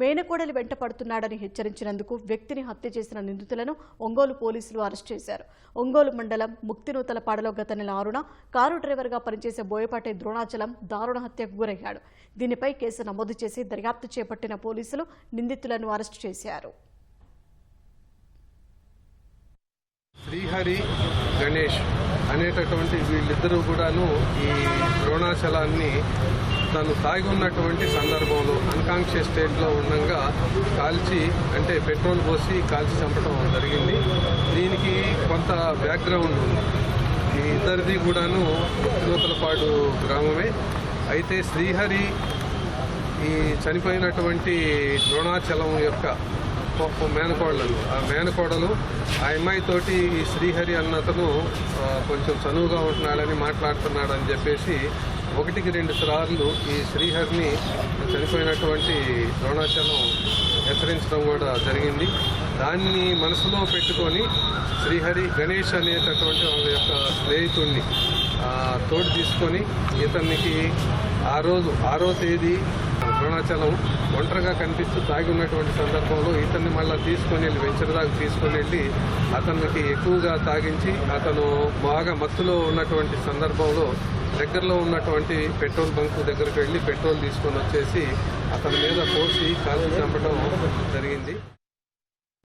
మేనకోడలి వెంట పడుతున్నాడని హెచ్చరించినందుకు వ్యక్తిని హత్య చేసిన నిందితులను ఒంగోలు పోలీసులు అరెస్ట్ చేశారు. ఒంగోలు మండలం ముక్తినూతలపాడలో గత నెల ఆరున కారు డ్రైవర్గా పనిచేసే బోయపాటి ద్రోణాచలం దారుణ హత్యకు గురయ్యాడు. దీనిపై కేసు నమోదు చేసి దర్యాప్తు చేపట్టిన పోలీసులు నిందితులను అరెస్ట్ చేశారు. శ్రీహరి గణేష్ అనేటటువంటి వీళ్ళిద్దరూ కూడాను ఈ ద్రోణాచలాన్ని తను తాగి ఉన్నటువంటి సందర్భంలో అన్కాన్షియస్ స్టేట్లో ఉండగా కాల్చి అంటే పెట్రోల్ పోసి కాల్చి చంపడం జరిగింది. దీనికి కొంత బ్యాక్గ్రౌండ్ ఉంది. ఈ ఇద్దరిది కూడాను నూతలపాడు గ్రామమే. అయితే శ్రీహరి ఈ చనిపోయినటువంటి ద్రోణాచలం యొక్క మేనకోడలు. ఆ మేనకోడలు ఆ అమ్మాయితోటి ఈ శ్రీహరి అన్నతను కొంచెం చనువుగా ఉంటున్నాడని మాట్లాడుతున్నాడని చెప్పేసి ఒకటికి రెండు సార్లు ఈ శ్రీహరిని చనిపోయినటువంటి ద్రోణాచలం హెచ్చరించడం కూడా జరిగింది. దాన్ని మనసులో పెట్టుకొని శ్రీహరి గణేష్ అనేటటువంటి వాళ్ళ యొక్క స్నేహితుడిని తోడు తీసుకొని ఇతనికి ఆ రోజు ఆరో తేదీ అరుణాచలం ఒంటరిగా కనిపిస్తూ తాగి ఉన్నటువంటి సందర్భంలో ఇతన్ని మళ్ళీ తీసుకొని వెళ్ళి వెంచర్ దాకా తీసుకొని వెళ్ళి అతనికి ఎక్కువగా తాగించి అతను బాగా మత్తులో ఉన్నటువంటి సందర్భంలో దగ్గరలో ఉన్నటువంటి పెట్రోల్ బంక్ దగ్గరికి వెళ్ళి పెట్రోల్ తీసుకొని వచ్చేసి అతని మీద పోసి కాల్చి చంపడం జరిగింది.